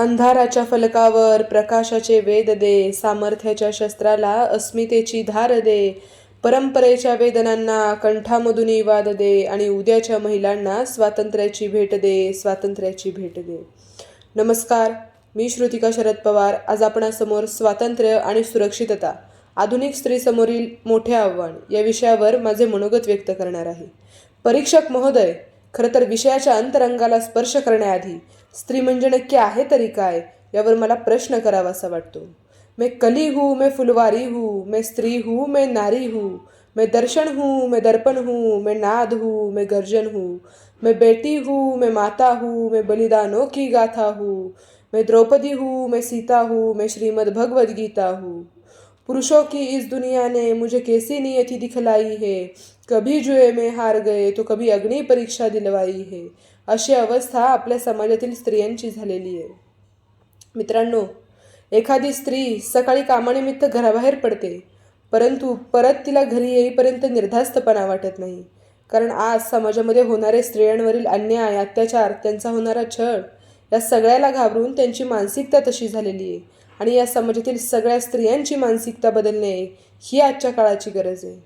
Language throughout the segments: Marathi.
अंधाराच्या फलकावर प्रकाशाचे वेद दे सामर्थ्याच्या शस्त्राला अस्मितेची धार दे परंपरेच्या वेदनांना कंठामधुनी वाद दे आणि उद्याच्या महिलांना स्वातंत्र्याची भेट दे स्वातंत्र्याची भेट दे. नमस्कार मी श्रुतिका शरद पवार. आज आपणासमोर स्वातंत्र्य आणि सुरक्षितता आधुनिक स्त्रीसमोरील मोठे आव्हान या विषयावर माझे मनोगत व्यक्त करणार आहे. परीक्षक महोदय खरं तर विषयाच्या अंतरंगाला स्पर्श करण्याआधी स्त्री म्हणजे नक्की आहे तरी काय यावर मला प्रश्न करावासा वाटतो मैं कली हूँ मैं फुलवारी हूँ मैं स्त्री हूँ मैं नारी हूँ मैं दर्शन हूँ मैं दर्पण हूँ मैं नाद हूँ मैं गर्जन हूँ मैं बेटी हूँ मैं माता हूँ मैं बलिदानों की गाथा हूँ मैं द्रौपदी हूँ मैं सीता हूँ मैं श्रीमद् भगवद गीता हूँ पुरुषों की इस दुनिया ने मुझे कैसी नियति दिखलाई है? कभी जुए में हार गए तो कभी अग्नि परीक्षा दिलवाई है। अशी अवस्था आपल्या समाजातील स्त्रियांची झालेली आहे. मित्रांनो एखादी स्त्री सकाळी कामानिमित्त घराबाहेर पडते परंतु परत तिला घरी येईपर्यंत निर्धास्तपणा वाटत नाही. कारण आज समाजामध्ये होणारे स्त्रियांवरील अन्याय अत्याचार त्यांचा होणारा छळ या सगळ्याला घाबरून त्यांची मानसिकता तशी झालेली आहे. आणि या समाजातील सगळ्या स्त्रियांची मानसिकता बदलणे ही आजच्या काळाची गरज आहे.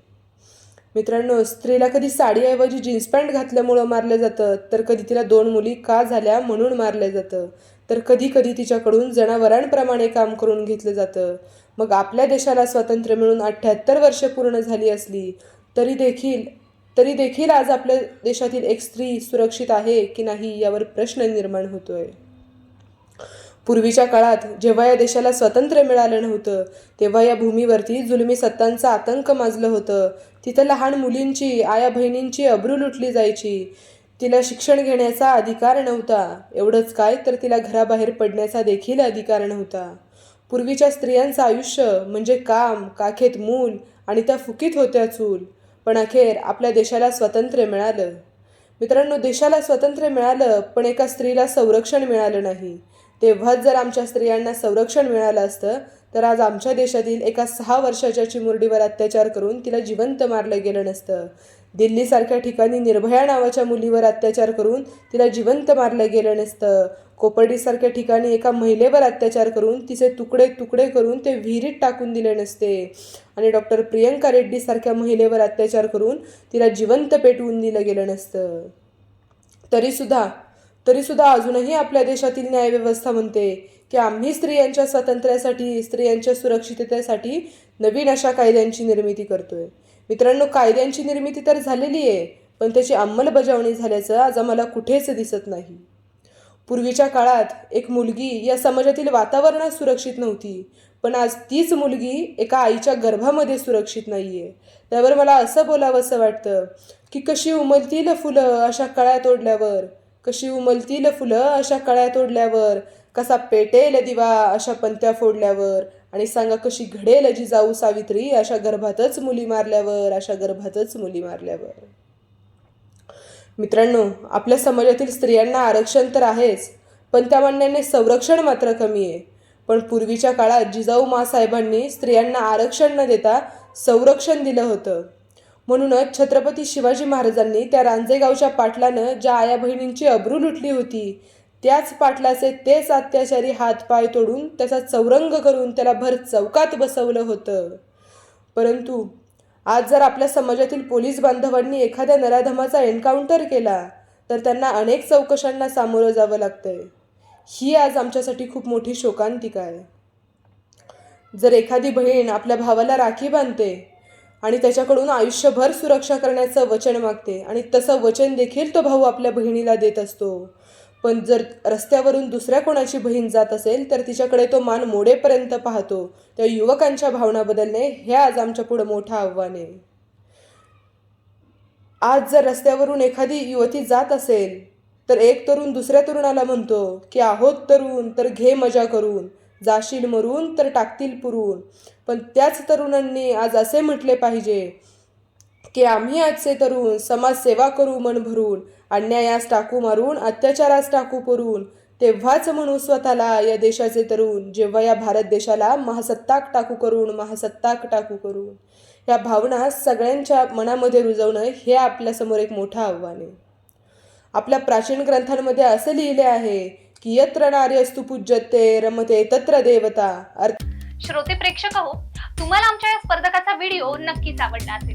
मित्रांनो स्त्रीला कधी साडीऐवजी जीन्स पॅन्ट घातल्यामुळं मारलं जातं तर कधी तिला दोन मुली का झाल्या म्हणून मारलं जातं. तर कधी कधी तिच्याकडून जनावरांप्रमाणे काम करून घेतलं जातं. मग आपल्या देशाला स्वातंत्र्य मिळून अठ्ठ्याहत्तर वर्ष पूर्ण झाली असली तरी देखील तरी देखील आज आपल्या देशातील एक स्त्री सुरक्षित आहे की नाही यावर प्रश्न निर्माण होतोय. पूर्वीच्या काळात जेव्हा या देशाला स्वातंत्र्य मिळालं नव्हतं तेव्हा या भूमीवरती जुलमी सत्तांचा आतंक माजलं होतं. तिथं लहान मुलींची आया बहिणींची अब्रू लुटली जायची. तिला शिक्षण घेण्याचा अधिकार नव्हता. एवढंच काय तर तिला घराबाहेर पडण्याचा देखील अधिकार नव्हता. पूर्वीच्या स्त्रियांचं आयुष्य म्हणजे काम काखेत मूल आणि त्या फुकीत होत्या चूल. पण अखेर आपल्या देशाला स्वातंत्र्य मिळालं. मित्रांनो देशाला स्वातंत्र्य मिळालं पण एका स्त्रीला संरक्षण मिळालं नाही. तेव्हाच जर आमच्या स्त्रियांना संरक्षण मिळालं असतं तर आज आमच्या देशातील एका सहा वर्षाच्या चिमुरडीवर अत्याचार करून तिला जिवंत मारलं गेलं नसतं. दिल्लीसारख्या ठिकाणी निर्भया नावाच्या मुलीवर अत्याचार करून तिला जिवंत मारलं गेलं नसतं. कोपर्डीसारख्या ठिकाणी एका महिलेवर अत्याचार करून तिचे तुकडे तुकडे करून ते विहिरीत टाकून दिले नसते. आणि डॉक्टर प्रियंका रेड्डीसारख्या महिलेवर अत्याचार करून तिला जिवंत पेटवून दिलं गेलं नसतं. तरीसुद्धा तरीसुद्धा अजूनही आपल्या देशातील न्यायव्यवस्था म्हणते की आम्ही स्त्रियांच्या स्वातंत्र्यासाठी स्त्रियांच्या सुरक्षिततेसाठी नवीन अशा कायद्यांची निर्मिती करतोय. मित्रांनो कायद्यांची निर्मिती तर झालेली आहे पण त्याची अंमलबजावणी झाल्याचं आज आम्हाला कुठेच दिसत नाही. पूर्वीच्या काळात एक मुलगी या समाजातील वातावरणात सुरक्षित नव्हती पण आज तीच मुलगी एका आईच्या गर्भामध्ये सुरक्षित नाही आहे त्यावर मला असं बोलावंसं वाटतं की कशी उमलतील फुलं अशा कळ्या तोडल्यावर कशी उमलतील फुलं अशा कळ्या तोडल्यावर कसा पेटेल दिवा अशा पंत्या फोडल्यावर आणि सांगा कशी घडेल जी जाऊ सावित्री अशा गर्भातच मुली मारल्यावर अशा गर्भातच मुली मारल्यावर. मित्रांनो आपल्या समाजातील स्त्रियांना आरक्षण तर आहेच पण त्या म्हणण्याने संरक्षण मात्र कमी आहे. पण पूर्वीच्या काळात जिजाऊ मासाहेबांनी स्त्रियांना आरक्षण न देता संरक्षण दिलं होतं. म्हणूनच छत्रपती शिवाजी महाराजांनी त्या रांजेगावच्या पाटलानं ज्या आया बहिणींची अब्रू लुटली होती त्याच पाटलाचे तेच अत्याचारी हातपाय तोडून त्याचा चौरंग करून त्याला भर चौकात बसवलं होतं. परंतु आज जर आपल्या समाजातील पोलीस बांधवांनी एखाद्या नराधमाचा एन्काउंटर केला तर त्यांना अनेक चौकशांना सामोरं जावं लागतंय. ही आज आमच्यासाठी खूप मोठी शोकांतिका आहे. जर एखादी बहीण आपल्या भावाला राखी बांधते आणि त्याच्याकडून आयुष्यभर सुरक्षा करण्याचं वचन मागते आणि तसं वचन देखील तो भाऊ आपल्या बहिणीला देत असतो पण जर रस्त्यावरून दुसऱ्या कोणाची बहीण जात असेल तर तिच्याकडे तो मान मोडेपर्यंत पाहतो. त्या युवकांच्या भावना बदलणे हे आज आमच्या पुढं मोठं आव्हान आहे. आज जर रस्त्यावरून एखादी युवती जात असेल तर एक तरुण दुसऱ्या तरुणाला म्हणतो की आहोत तरुण तर घे मजा करून. जाशील मरून तर टाकतील पुरून. पण त्याच तरुणांनी आज असे म्हटले पाहिजे की आम्ही आजचे तरुण समाजसेवा करू मन भरून. अन्यायास टाकू मारून अत्याचारास टाकू पुरून तेव्हाच म्हणू स्वतःला या देशाचे तरुण जेव्हा या भारत देशाला महासत्ताक टाकू करून महासत्ताक टाकू करून. या भावना सगळ्यांच्या मनामध्ये रुजवणं हे आपल्यासमोर एक मोठं आव्हान आहे. आपल्या प्राचीन ग्रंथांमध्ये असे लिहिले आहे की यत्र नार्यस्तु पूज्यते रमते तत्र देवता. अर्थ श्रोते प्रेक्षक हो तुम्हाला आमच्या या स्पर्धकाचा व्हिडिओ नक्कीच आवडला असेल.